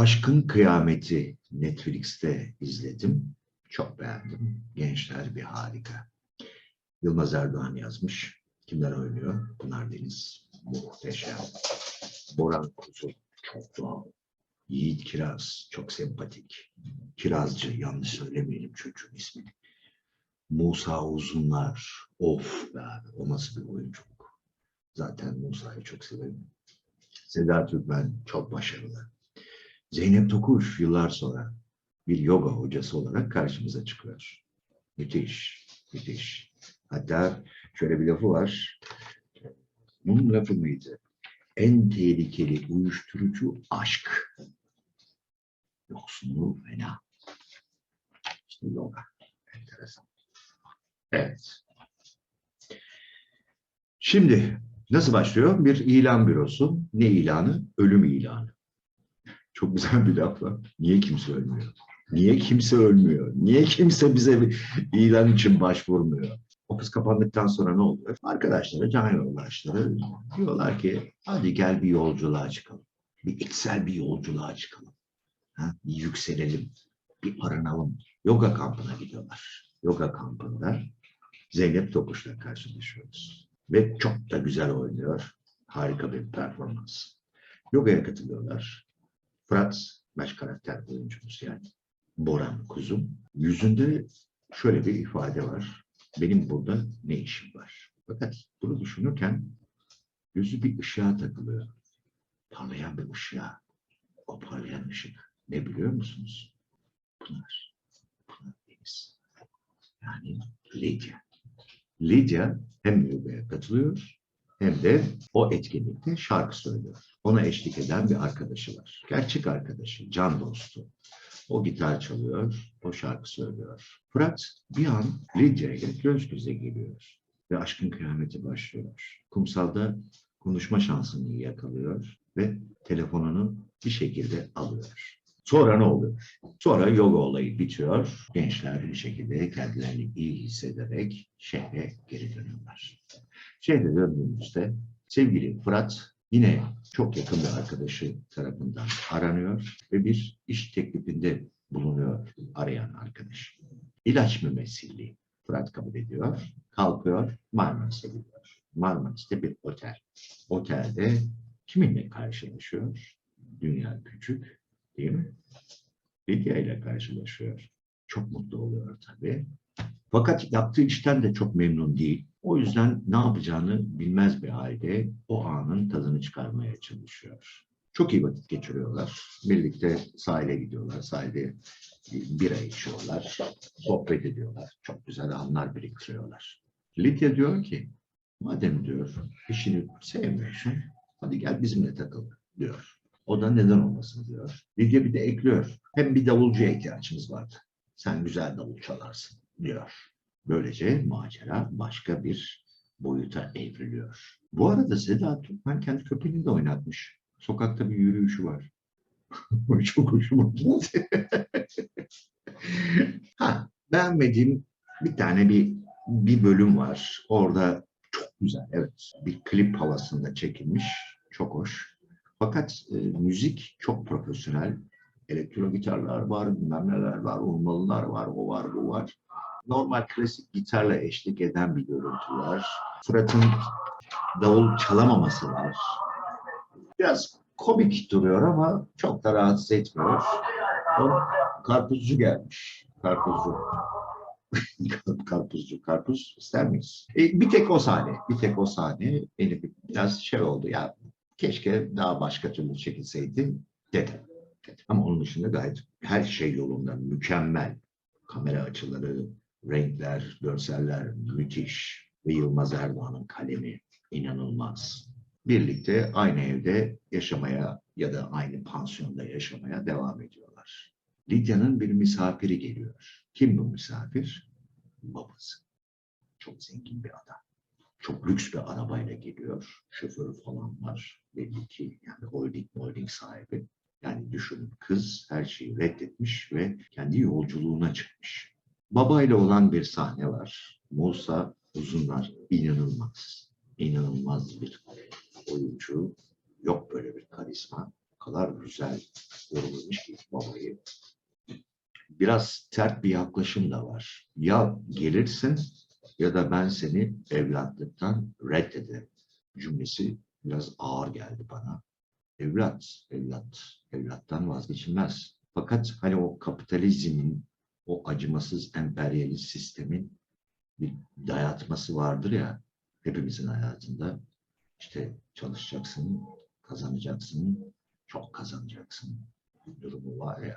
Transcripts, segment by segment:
Aşkın Kıyameti Netflix'te izledim. Çok beğendim. Gençler bir harika. Yılmaz Erdoğan yazmış. Kimler oynuyor? Pınar Deniz. Muhteşem. Boran Kuzu. Çok doğal. Yiğit Kiraz. Çok sempatik. Kirazcı. Yanlış söylemeyelim çocuğun ismini. Musa Uzunlar. Of be abi. O nasıl bir oyunculuk. Zaten Musa'yı çok severim. Seda Türkmen çok başarılı. Zeynep Tokuş yıllar sonra bir yoga hocası olarak karşımıza çıkıyor. Müthiş, müthiş. Hatta şöyle bir lafı var. Bunun lafı mıydı? En tehlikeli uyuşturucu aşk. Yoksunluğu fena. İşte yoga. Enteresan. Evet. Şimdi nasıl başlıyor? Bir ilan bürosu. Ne ilanı? Ölüm ilanı. Çok güzel bir laf var. Niye kimse ölmüyor? Niye kimse ölmüyor? Niye kimse bize bir ilan için başvurmuyor? O kız kapandıktan sonra ne oluyor? Arkadaşları, can yoldaşları diyorlar ki hadi gel bir yolculuğa çıkalım. Bir içsel bir yolculuğa çıkalım. Ha? Bir yükselelim. Bir arınalım. Yoga kampına gidiyorlar. Yoga kampında Zeynep Tokuş'la karşılaşıyoruz. Ve çok da güzel oynuyor. Harika bir performans. Yoga'ya katılıyorlar. Fırat baş karakter oyuncumuz yani. Boran kuzum. Yüzünde şöyle bir ifade var. Benim burada ne işim var? Fakat bunu düşünürken gözü bir ışığa takılıyor. Parlayan bir ışığa. O parlayan ışık ne biliyor musunuz? Pınar. Pınar Deniz. Yani Lidya. Lidya hem yogaya katılıyor hem de o etkinlikte şarkı söylüyor. Ona eşlik eden bir arkadaşı var. Gerçek arkadaşı, can dostu. O gitar çalıyor, o şarkı söylüyor. Fırat bir an Lidya ile göz göze geliyor. Ve aşkın kıyameti başlıyor. Kumsalda konuşma şansını yakalıyor ve telefonunu bir şekilde alıyor. Sonra ne oluyor? Sonra yoga olayı bitiyor. Gençler bir şekilde kendilerini iyi hissederek şehre geri dönüyorlar. Şehre döndüğümüzde sevgili Fırat yine çok yakın bir arkadaşı tarafından aranıyor ve bir iş teklifinde bulunuyor arayan arkadaş. İlaç mümessilliği. Fırat kabul ediyor, kalkıyor, Marmaris'e gidiyor. Marmaris'te bir otel. Otelde kiminle karşılaşıyor? Dünya küçük, değil mi? Lidya ile karşılaşıyor. Çok mutlu oluyor tabii. Fakat yaptığı işten de çok memnun değil. O yüzden ne yapacağını bilmez bir halde o anın tadını çıkarmaya çalışıyor. Çok iyi vakit geçiriyorlar. Birlikte sahile gidiyorlar. Sahilde bira içiyorlar. Sohbet ediyorlar. Çok güzel anlar biriktiriyorlar. Lidya diyor ki madem diyor işini sevmiyorsun hadi gel bizimle takıl diyor. O da neden olmasın diyor. Lidya bir de ekliyor. Hem bir davulcuya ihtiyacımız vardı. Sen güzel davul çalarsın diyor. Böylece macera başka bir boyuta evriliyor. Bu arada Seda Türkmen kendi köpeğini de oynatmış. Sokakta bir yürüyüşü var. Çok hoşuma gitti. ha, beğenmediğim bir tane bir bir bölüm var. Orada çok güzel, evet. Bir klip havasında çekilmiş. Çok hoş. Fakat e, müzik çok profesyonel. Elektro gitarlar var, bilmem neler var, olmalılar var, o var, bu var. Normal klasik gitarla eşlik eden bir görüntü var. Fırat'ın davul çalamaması var. Biraz komik duruyor ama çok da rahatsız etmiyor. O karpuzcu gelmiş. Karpuzcu. karpuzcu, karpuz ister miyiz? E, bir tek o sahne, bir tek o sahne beni bir- biraz şey oldu ya. Keşke daha başka türlü çekilseydi dedim. Ama onun dışında gayet her şey yolunda, mükemmel. Kamera açıları, renkler, görseller müthiş. Ve Yılmaz Erdoğan'ın kalemi inanılmaz. Birlikte aynı evde yaşamaya ya da aynı pansiyonda yaşamaya devam ediyorlar. Lidya'nın bir misafiri geliyor. Kim bu misafir? Babası. Çok zengin bir adam. Çok lüks bir arabayla geliyor. Şoförü falan var. Belli ki yani holding holding sahibi. Yani düşün kız her şeyi reddetmiş ve kendi yolculuğuna çıkmış. Babayla olan bir sahne var. Musa Uzunlar inanılmaz. İnanılmaz bir oyuncu. Yok böyle bir karizma. kadar güzel yorumlamış ki babayı. Biraz sert bir yaklaşım da var. Ya gelirsin ya da ben seni evlatlıktan reddederim cümlesi biraz ağır geldi bana. Evlat, evlat, evlattan vazgeçilmez. Fakat hani o kapitalizmin, o acımasız emperyalist sistemin bir dayatması vardır ya hepimizin hayatında. İşte çalışacaksın, kazanacaksın, çok kazanacaksın durumu var ya.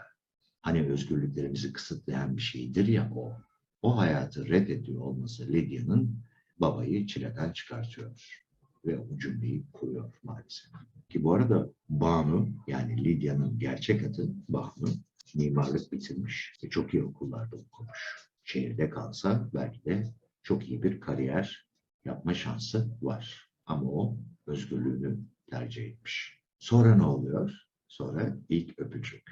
Hani özgürlüklerimizi kısıtlayan bir şeydir ya o. O hayatı reddediyor olması Lydia'nın babayı çileden çıkartıyor. Ve o cümleyi kuruyor maalesef. Ki bu arada Banu yani Lydia'nın gerçek adı Banu mimarlık bitirmiş ve çok iyi okullarda okumuş. Şehirde kalsa belki de çok iyi bir kariyer yapma şansı var. Ama o özgürlüğünü tercih etmiş. Sonra ne oluyor? Sonra ilk öpücük.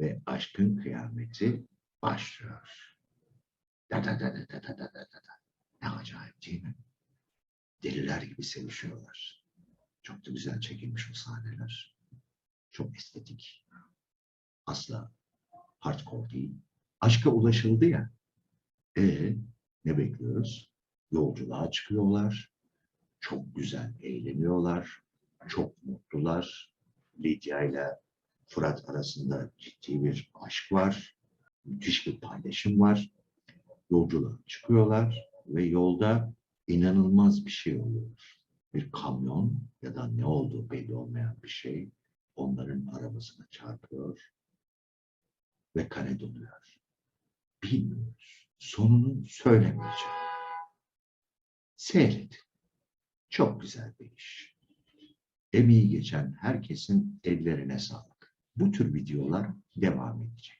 Ve aşkın kıyameti başlıyor. Da da da da da da da da da. Ne acayip değil mi? Deliler gibi sevişiyorlar. Çok da güzel çekilmiş o sahneler. Çok estetik. Asla hardcore değil. Aşka ulaşıldı ya. E ne bekliyoruz? Yolculuğa çıkıyorlar. Çok güzel eğleniyorlar. Çok mutlular. Lidya ile Fırat arasında ciddi bir aşk var. Müthiş bir paylaşım var. Yolculuğa çıkıyorlar ve yolda inanılmaz bir şey oluyor. Bir kamyon ya da ne olduğu belli olmayan bir şey onların arabasına çarpıyor ve kare doluyor. Bilmiyoruz. Sonunu söylemeyeceğim. Seyredin. Çok güzel bir iş. Emeği geçen herkesin ellerine sağlık. Bu tür videolar devam edecek.